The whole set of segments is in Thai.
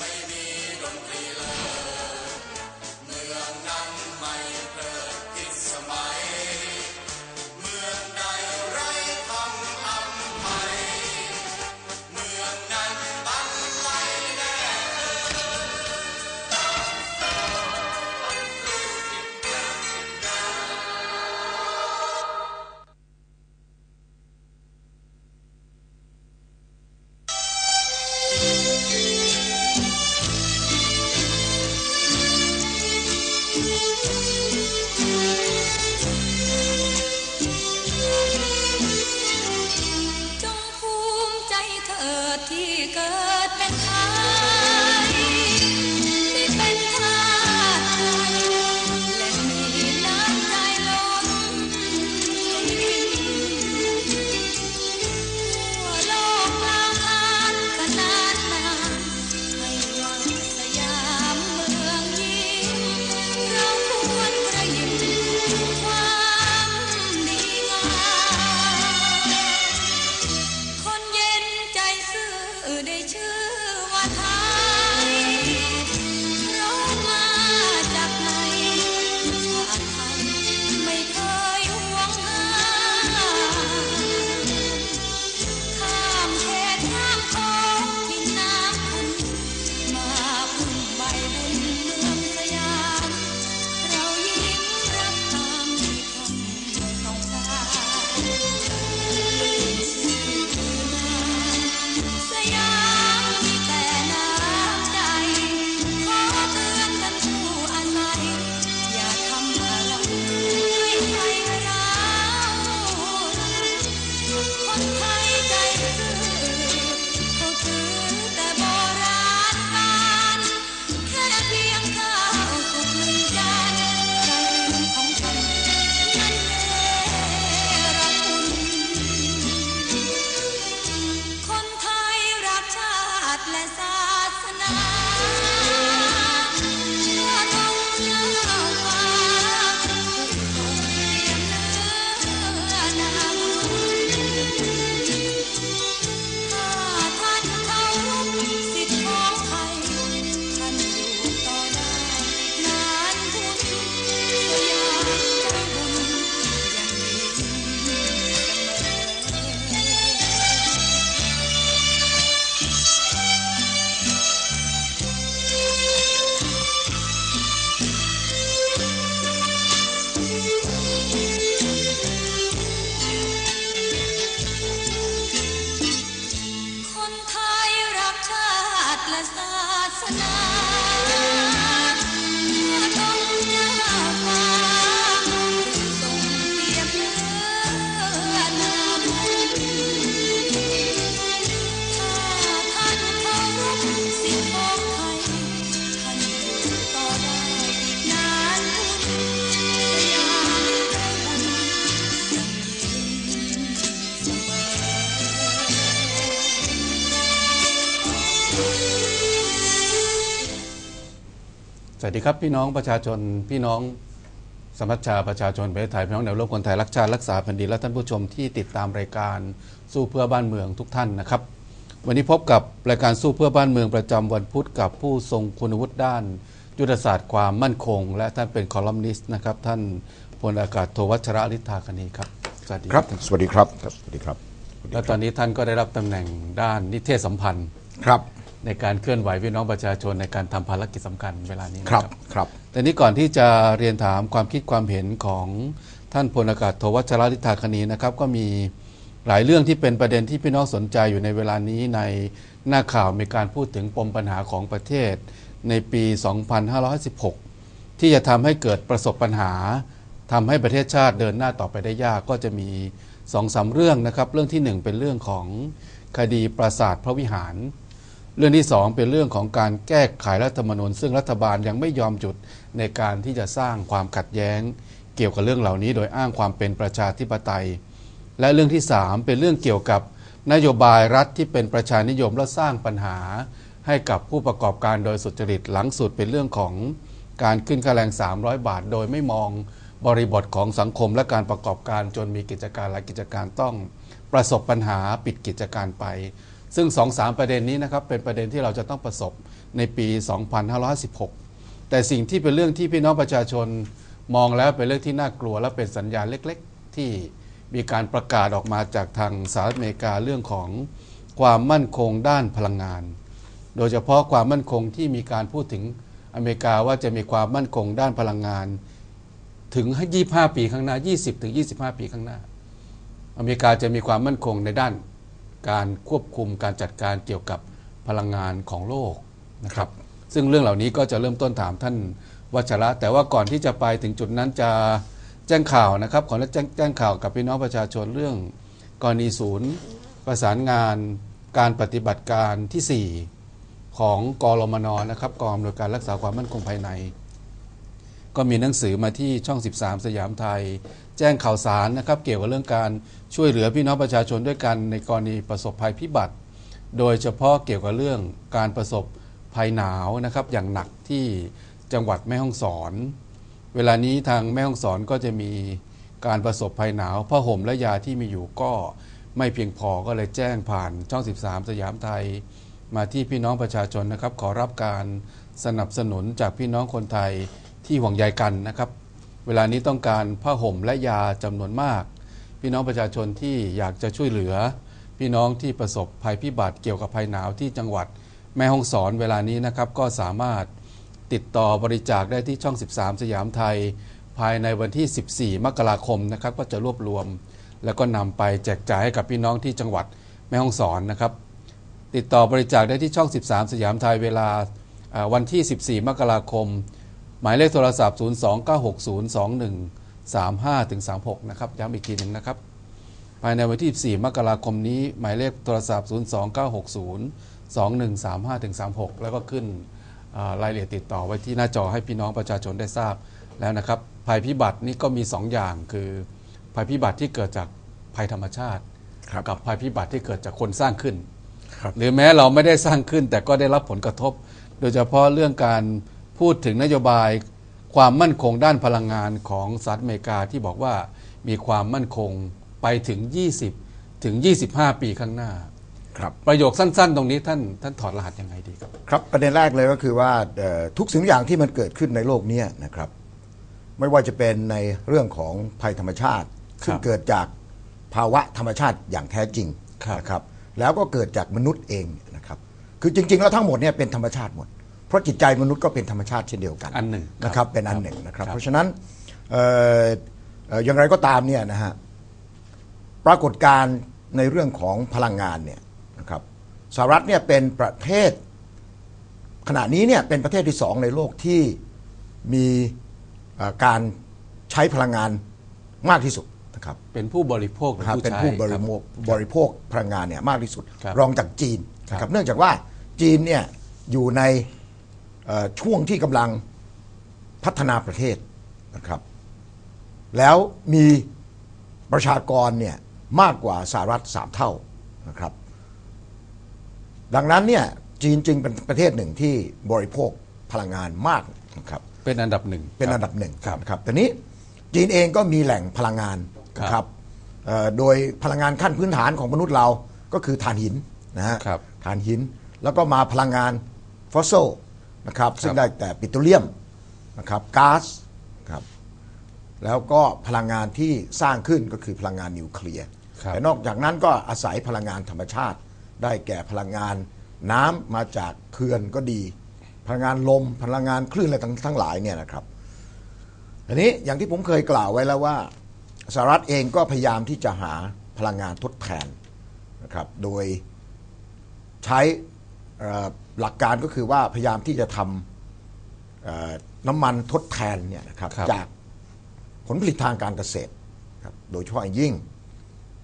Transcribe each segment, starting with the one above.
Baby. สวัสดีครับพี่น้องประชาชนพี่น้องสมัชชาประชาชนประเทศไทยพี่น้องแนวร่วมคนไทยรักชาติรักษาแผ่นดินและท่านผู้ชมที่ติดตามรายการสู้เพื่อบ้านเมืองทุกท่านนะครับ วันนี้พบกับรายการสู้เพื่อบ้านเมืองประจำวันพุธกับผู้ทรงคุณวุฒิด้าน ยุทธศาสตร์ความมั่นคง และท่านเป็นคอลัมนิสต์นะครับ ท่านพลอากาศโทวัชระฤทธาคณีครับสวัสดีครับ สวัสดีครับครับสวัสดีครับ และตอนนี้ท่านก็ได้รับตำแหน่งด้านนิเทศสัมพันธ์ครับ ในการเคลื่อนไหวพี่น้องประชาชนในการทำภารกิจสำคัญเวลานี้นะคครัรับบครับ แต่นี้ก่อนที่จะเรียนถามความคิดความเห็นของท่านพลอากาศโทวัชระฤทธาคณีนะครับ ก็มีหลายเรื่องที่เป็นประเด็นที่พี่น้องสนใจอยู่ในเวลานี้ในหน้าข่าวมีการพูดถึงปมปัญหาของประเทศ ในปี 2516 ที่จะทำให้เกิดประสบปัญหาทำให้ประเทศชาติเดินหน้าต่อไปได้ยากก็จะมีสองสามเรื่องนะครับ เรื่องที่หนึ่งเป็นเรื่องของคดีปราสาทพระวิหาร เรื่องที่สองเป็นเรื่องของการแก้ไขรัฐธรรมนูญซึ่งรัฐบาลยังไม่ยอมหยุดในการที่จะสร้างความขัดแย้ง เกี่ยวกับเรื่องเหล่านี้ โดยอ้างความเป็นประชาธิปไตย และเรื่องที่สามเป็นเรื่องเกี่ยวกับนโยบายรัฐที่เป็นประชานิยมและสร้างปัญหา ให้กับผู้ประกอบการโดยสุจริตหลังสุดเป็นเรื่องของการขึ้นค่าแรง 300 บาท โดยไม่มองบริบทของสังคมและการประกอบการจนมีกิจการหลายกิจการต้องประสบปัญหาปิดกิจการไป ซึ่งสองสามประเด็นนี้นะครับเป็นประเด็นที่เราจะต้องประสบในปี 2516 แต่สิ่งที่เป็นเรื่องที่พี่น้องประชาชนมองแล้วเป็นเรื่องที่น่ากลัว และเป็นสัญญาณเล็กๆ ที่มีการประกาศออกมาจากทางสหรัฐอเมริกาเรื่องของความมั่นคงด้านพลังงาน โดยเฉพาะความมั่นคงที่มีการพูดถึงอเมริกาว่าจะมีความมั่นคงด้านพลังงาน ถึง 25 ปีข้างหน้า 20 ถึง 25 ปีข้างหน้า อเมริกาจะมีความมั่นคงในด้าน การควบคุมการจัดการเกี่ยวกับพลังงานของโลกนะครับ ซึ่งเรื่องเหล่านี้ก็จะเริ่มต้นถามท่านวัชระ แต่ว่าก่อนที่จะไปถึงจุดนั้นจะแจ้งข่าวนะครับ ขอแจ้งแจ้งข่าวกับพี่น้องประชาชนเรื่องกรณีศูนย์ ประสานงานการปฏิบัติการที่ 4 ของกรมนนะครับกองอำนวยการรักษาความมั่นคงภายใน ก็มีหนังสือมาที่ช่อง 13 สยามไทย แจ้งข่าวสารนะครับ เกี่ยวกับเรื่องการช่วยเหลือพี่น้องประชาชนด้วยกันในกรณีประสบภัยพิบัติ โดยเฉพาะเกี่ยวกับเรื่องการประสบภัยหนาวนะครับ อย่างหนักที่จังหวัดแม่ฮ่องสอน เวลานี้ทางแม่ฮ่องสอนก็จะมีการประสบภัยหนาวผ้าห่มและยาที่มีอยู่ก็ไม่เพียงพอก็เลยแจ้งผ่านช่อง 13 สยามไทย มาที่พี่น้องประชาชนนะครับ ขอรับการสนับสนุนจากพี่น้องคนไทย ที่ห่วงใยกันนะครับ เวลานี้ต้องการผ้าห่มและยาจำนวนมาก พี่น้องประชาชนที่อยากจะช่วยเหลือ พี่น้องที่ประสบภัยพิบัติเกี่ยวกับภัยหนาวที่จังหวัด แม่ฮ่องสอนเวลานี้นะครับก็สามารถติดต่อบริจาคได้ที่ช่อง 13 สยามไทย ภายในวันที่ 14 มกราคมนะครับก็จะรวบรวม แล้วก็นำไปแจกจ่ายให้กับพี่น้องที่จังหวัดแม่ฮ่องสอนนะครับ ติดต่อบริจาคได้ที่ช่อง 13 สยามไทยเวลาอ่าวันที่ 14 มกราคม หมายเลขโทรศัพท์ 029602135ถึง36 นะครับ ย้ำอีกทีหนึ่งนะครับ ภายในวันที่14มกราคมนี้ หมายเลขโทรศัพท์ 029602135ถึง36 แล้วก็ขึ้นอ่ารายละเอียดติดต่อไว้ที่หน้าจอให้พี่น้องประชาชนได้ทราบแล้วนะครับ ภัยพิบัตินี่ก็มี 2 อย่างคือ ภัยพิบัติที่เกิดจากภัยธรรมชาติครับกับภัยพิบัติที่เกิดจากคนสร้างขึ้นครับหรือแม้เราไม่ได้สร้างขึ้นแต่ก็ได้รับผลกระทบ โดยเฉพาะเรื่องการ พูดถึงนโยบายความมั่นคงด้านพลังงานของสหรัฐอเมริกาที่บอกว่ามีความมั่นคงไปถึง 20 ถึง 25 ปีข้างหน้า ครับประโยคสั้น ๆ ตรงนี้ท่านท่านถอดรหัสยังไงดีครับ ครับประเด็นแรกเลยก็คือว่าเอ่อทุกสิ่งทุกอย่างที่มันเกิดขึ้นในโลกเนี้ยนะครับ ไม่ว่าจะเป็นในเรื่องของภัยธรรมชาติซึ่งเกิดจากภาวะธรรมชาติอย่างแท้จริงครับนะครับ แล้วก็เกิดจากมนุษย์เองนะครับ คือจริง ๆ แล้วทั้งหมดเนี่ยเป็นธรรมชาติหมด เพราะจิตใจมนุษย์ก็เป็นธรรมชาติเช่นเดียวกันอันหนึ่งนะครับครับเป็นอันหนึ่งนะครับ ครับ เพราะฉะนั้นเอ่อเอ่ออย่างไรก็ตามเนี่ยนะฮะปรากฏการณ์ในเรื่องของพลังงานเนี่ยนะครับสหรัฐเนี่ยเป็นประเทศ ขณะนี้เนี่ยเป็นประเทศที่สองในโลกที่มีเอ่อการใช้พลังงานมากที่สุดนะครับ เป็นผู้บริโภคหรือนะครับผู้เป็นใช้ผู้บคริรับโภคบริโภคพลังงานเนี่ยมากที่สุด ครับรองจากจีนนะคครัรับบเนื่องจากว่าจีนเนี่ยอยู่ในเอ่อ ช่วงที่กำลังพัฒนาประเทศนะครับ แล้วมีประชากรเนี่ยมากกว่าสหรัฐสามเท่านะครับ ดังนั้นเนี่ยจีนจึงเป็นประเทศหนึ่งที่บริโภคพลังงานมากนะครับเป็นอันดับหนึ่งเป็นอันดับหนึ่งครับนะครับแต่นี้จีนเองก็มีแหล่งพลังงานนะคครัรับบเอ่อโดยพลังงานขั้นพื้นฐานของมนุษย์เราก็คือถ่านหินนะฮะครับถ่านหินแล้วก็มาพลังงานฟอสซิล นะครับซึ่งได้แต่ปิโตรเลียมนะครับก๊าซครับแล้วก็พลังงานที่สร้างขึ้นก็คือพลังงานนิวเคลียร์ครับแต่นอกจากนั้นก็อาศัยพลังงานธรรมชาติ ได้แก่พลังงานน้ำมาจากเขื่อนก็ดี พลังงานลมพลังงานคลื่นอะไรทั้งทั้งหลายเนี่ยนะครับอันนี้อย่างที่ผมเคยกล่าวไว้แล้วว่าสหรัฐเองก็พยายามที่จะหาพลังงานทดแทนนะครับโดยใช้เอ่อ หลักการก็คือว่าพยายามที่จะทำเอ่อน้ำมันทดแทนเนี่ยนะครับครับจากผลผลิตทางการเกษตรครับโดยเฉพาะอย่างยิ่ง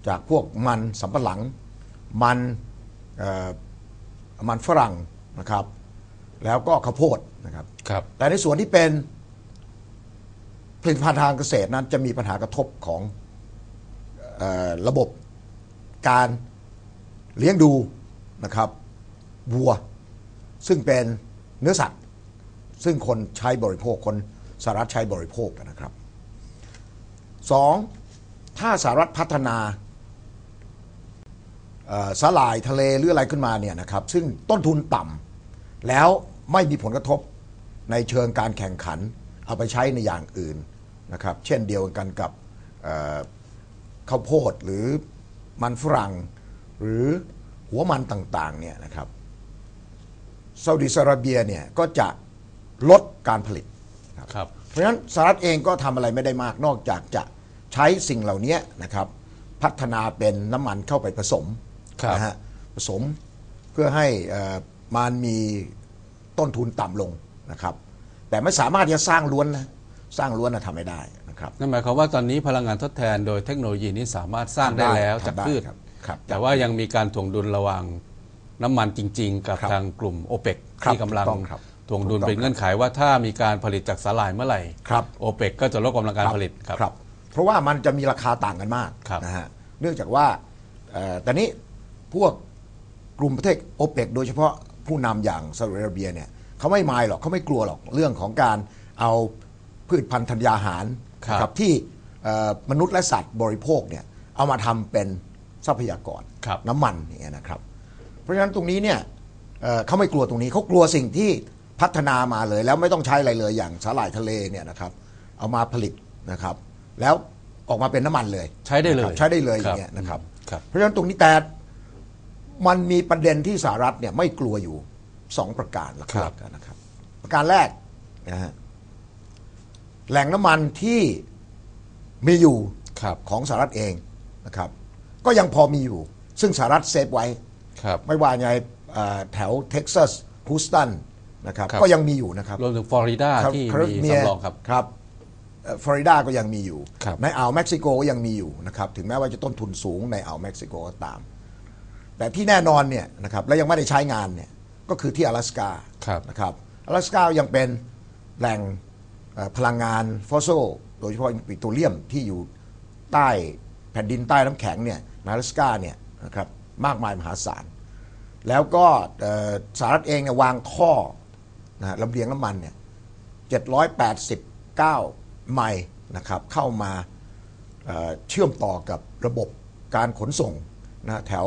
จากพวกมันสำปะหลัง มันเอ่อมันฝรั่งนะครับ แล้วก็ข้าวโพดนะครับครับแต่ในส่วนที่เป็นผลิตภัณฑ์ทางเกษตรนั้นจะมีปัญหากระทบของเออระบบการเลี้ยงดูนะครับวัว ซึ่งเป็นเนื้อสัตว์ ซึ่งคนใช้บริโภคคนสหรัฐใช้บริโภคนะครับสองถ้าสหรัฐพัฒนาสาล่ายทะเลหรืออะไรขึ้นมาเนี่ยนะครับ ซึ่งต้นทุนต่ำแล้วไม่มีผลกระทบในเชิงการแข่งขัน เอาไปใช้ในอย่างอื่นนะครับ เช่นเดียวกันกับข้าวโพดหรือมันฝรั่งหรือหัวมันต่างๆเนี่ยนะครับ ซาอุดิอาระเบียเนี่ยก็จะลดการผลิต ครับ เพราะฉะนั้นสหรัฐเองก็ทำอะไรไม่ได้มากนอกจากจะใช้สิ่งเหล่านี้นะครับพัฒนาเป็นน้ำมันเข้าไปผสมครับนะฮะผสมเพื่อให้เอ่อมันมีต้นทุนต่ำลงนะครับ แต่ไม่สามารถจะสร้างล้วนนะสร้างล้วนนะทำไม่ได้นะครับนั่นหมายความว่าตอนนี้พลังงานทดแทนโดยเทคโนโลยีนี้สามารถสร้างได้แล้วทำได้จากทำได้พืชครับครับแต่ว่ายังมีการถ่วงดุลระหว่าง น้ำมันจริง ๆ กับครับทางกลุ่มโอเปกครับที่กำลังถูกต้องครับถ่วงดุลถูกต้อง เป็นเงื่อนไขว่าถ้ามีการผลิตจากสาหร่ายเมื่อไหร่ครับ โอเปกก็จะลดกำลังการผลิตครับ ครับ เพราะว่ามันจะมีราคาต่างกันมากครับนะฮะเนื่องจากว่าเอ่อแต่นี้พวกกลุ่มประเทศโอเปกโดยเฉพาะผู้นำอย่างซาอุดิอาระเบียเนี่ยเขาไม่มายหรอกเขาไม่กลัวหรอกเรื่องของการเอาพืชพันธุ์ธัญญาหารครับ นะครับที่เอ่อมนุษย์และสัตว์บริโภคเนี่ยเอามาทำเป็นทรัพยากรครับ น้ำมันอย่างเงี้ยนะครับ เพราะฉะนั้นตรงนี้เนี่ยเอ่อเขาไม่กลัวตรงนี้เขากลัวสิ่งที่พัฒนามาเลย แล้วไม่ต้องใช้อะไรเลยอย่างสาหร่ายทะเลเนี่ยนะครับ เอามาผลิตนะครับ แล้วออกมาเป็นน้ำมันเลย ใช้ได้เลยนะครับใช้ได้เลยคอรับย่างเงี้ยนะครับครับ เพราะฉะนั้นตรงนี้แต่มันมีประเด็นที่สหรัฐเนี่ยไม่กลัวอยู่สองประการหลักๆนะครับ ประการแรกนะฮะแหล่งน้ำมันที่มีอยู่ครับของสหรัฐเองนะครับ ก็ยังพอมีอยู่ ซึ่งสหรัฐเซฟไว้ ครับ ไม่ว่าในเอ่อแถวเท็กซัสฮูสตันนะครับ ครับ ก็ยังมีอยู่นะครับ รวมถึงฟลอริดาที่ คาลิ มี ฟอร์เนีย สำรองครับ ครับเอ่อฟลอริดาก็ยังมีอยู่ ครับ ในอ่าวเม็กซิโกก็ยังมีอยู่นะครับถึงแม้ว่าจะต้นทุนสูงในอ่าวเม็กซิโกก็ตาม แต่ที่แน่นอนเนี่ยนะครับและยังไม่ได้ใช้งานเนี่ยก็คือที่阿拉斯กา ครับ นะครับ阿拉斯กายังเป็นแหล่งเอ่อพลังงานฟอสซิลโดยเฉพาะปิโตรเลียมที่อยู่ใต้แผ่นดินใต้น้ำแข็งเนี่ยใน阿拉斯กาเนี่ยนะครับ มากมายมหาศาล แล้วก็เอ่อสหรัฐเองเนี่ยวางท่อนะฮะลำเลียงน้ำมันเนี่ย789 ไมล์นะครับเข้ามาเอ่อเชื่อมต่อกับระบบการขนส่งนะแถว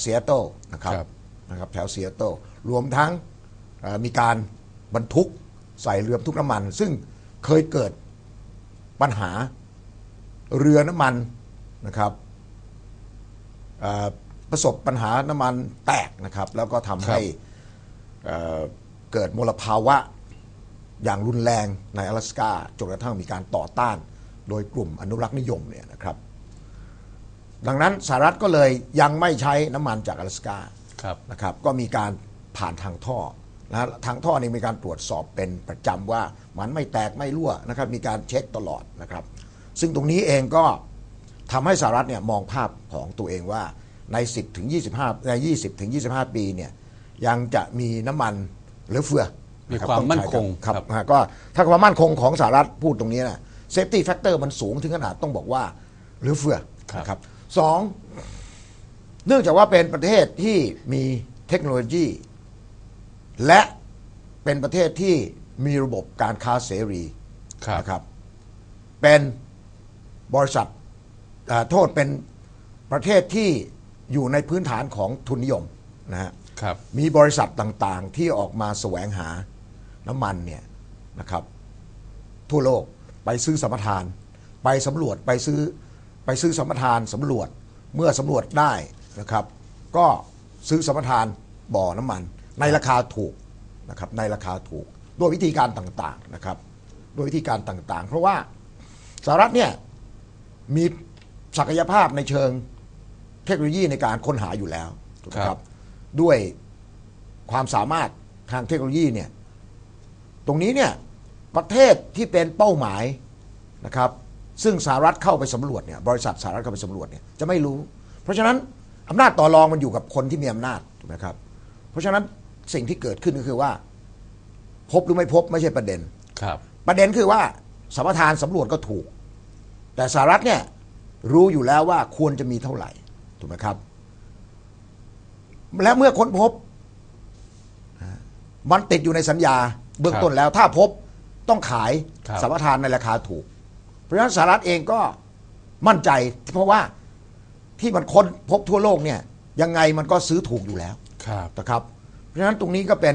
เซียโตนะครับครับนะครับแถวเซียโตรวมทั้งเอ่อมีการบรรทุกใส่เรือบรรทุกน้ำมัน ซึ่งเคยเกิดปัญหาเรือน้ำมันนะครับเอ่อ ประสบปัญหาน้ำมันแตกนะครับ แล้วก็ทำให้ เอ่อเกิดมลภาวะอย่างรุนแรงใน阿拉斯กาจนกระทั่งมีการต่อต้าน โดยกลุ่มอนุรักษ์นิยมเนี่ยนะครับ ดังนั้นสหรัฐก็เลยยังไม่ใช้น้ำมันจาก阿拉斯กา ครับ นะครับ ก็มีการผ่านทางท่อนะทางท่อนี่มีการตรวจสอบเป็นประจำว่ามันไม่แตกไม่รั่วนะครับ มีการเช็คตลอดนะครับ ซึ่งตรงนี้เองก็ทำให้สหรัฐเนี่ยมองภาพของตัวเองว่า ใน 10ถึง25ใน20ถึง25 ปีเนี่ยยังจะมีน้ำมันเหลือเฟือมีนะรับความต้องมั่นใช้คงครับครับอ่าก็ถ้าความมั่นคงของสหรัฐพูดตรงนี้นะเซฟตี้แฟกเตอร์มันสูงถึงขนาดต้องบอกว่าเหลือเฟือนะครับสองเนื่องจากว่าเป็นประเทศที่มีเทคโนโลยี และเป็นประเทศที่มีระบบการค้าเสรีครับนะครับ เป็นบริษัทอ่าโทษเป็นประเทศที่ อยู่ในพื้นฐานของทุนนิยมนะฮะครับมีบริษัทต่างๆที่ออกมาแสวงหาน้ำมันเนี่ยนะครับ ทั่วโลกไปซื้อสัมปทาน ไปสำรวจไปซื้อไปซื้อสัมปทานสำรวจเมื่อสำรวจได้นะครับ ก็ซื้อสัมปทานบ่อน้ำมัน ในราคาถูกนะครับในราคาถูกด้วยวิธีการต่างๆนะครับด้วยวิธีการต่างๆ เพราะว่าสหรัฐเนี่ยมีศักยภาพในเชิง เทคโนโลยีในการค้นหาอยู่แล้วถูกไหมคครัรับบด้วยความสามารถทางเทคโนโลยีเนี่ย ตรงนี้เนี่ยประเทศที่เป็นเป้าหมายนะครับ ซึ่งสหรัฐเข้าไปสำรวจเนี่ยบริษัทสหรัฐเข้าไปสำรวจเนี่ยจะไม่รู้ เพราะฉะนั้นอำนาจต่อรองมันอยู่กับคนที่มีอำนาจถูกไหมครับ เพราะฉะนั้นสิ่งที่เกิดขึ้นก็คือว่า พบหรือไม่พบไม่ใช่ประเด็นครับ ประเด็นคือว่าสัมปทานสำรวจก็ถูก แต่สหรัฐเนี่ยรู้อยู่แล้วว่าควรจะมีเท่าไหร่ ถูกไหมครับ และเมื่อค้นพบอ่ามันติดอยู่ในสัญญาเบื้องต้นแล้ว ถ้าพบต้องขายครับสัมปทานในราคาถูก เพราะฉะนั้นสหรัฐเองก็มั่นใจ เพราะว่าที่มันค้นพบทั่วโลกเนี่ยยังไงมันก็ซื้อถูกอยู่แล้วครับนะครับ เพราะฉะนั้นตรงนี้ก็เป็น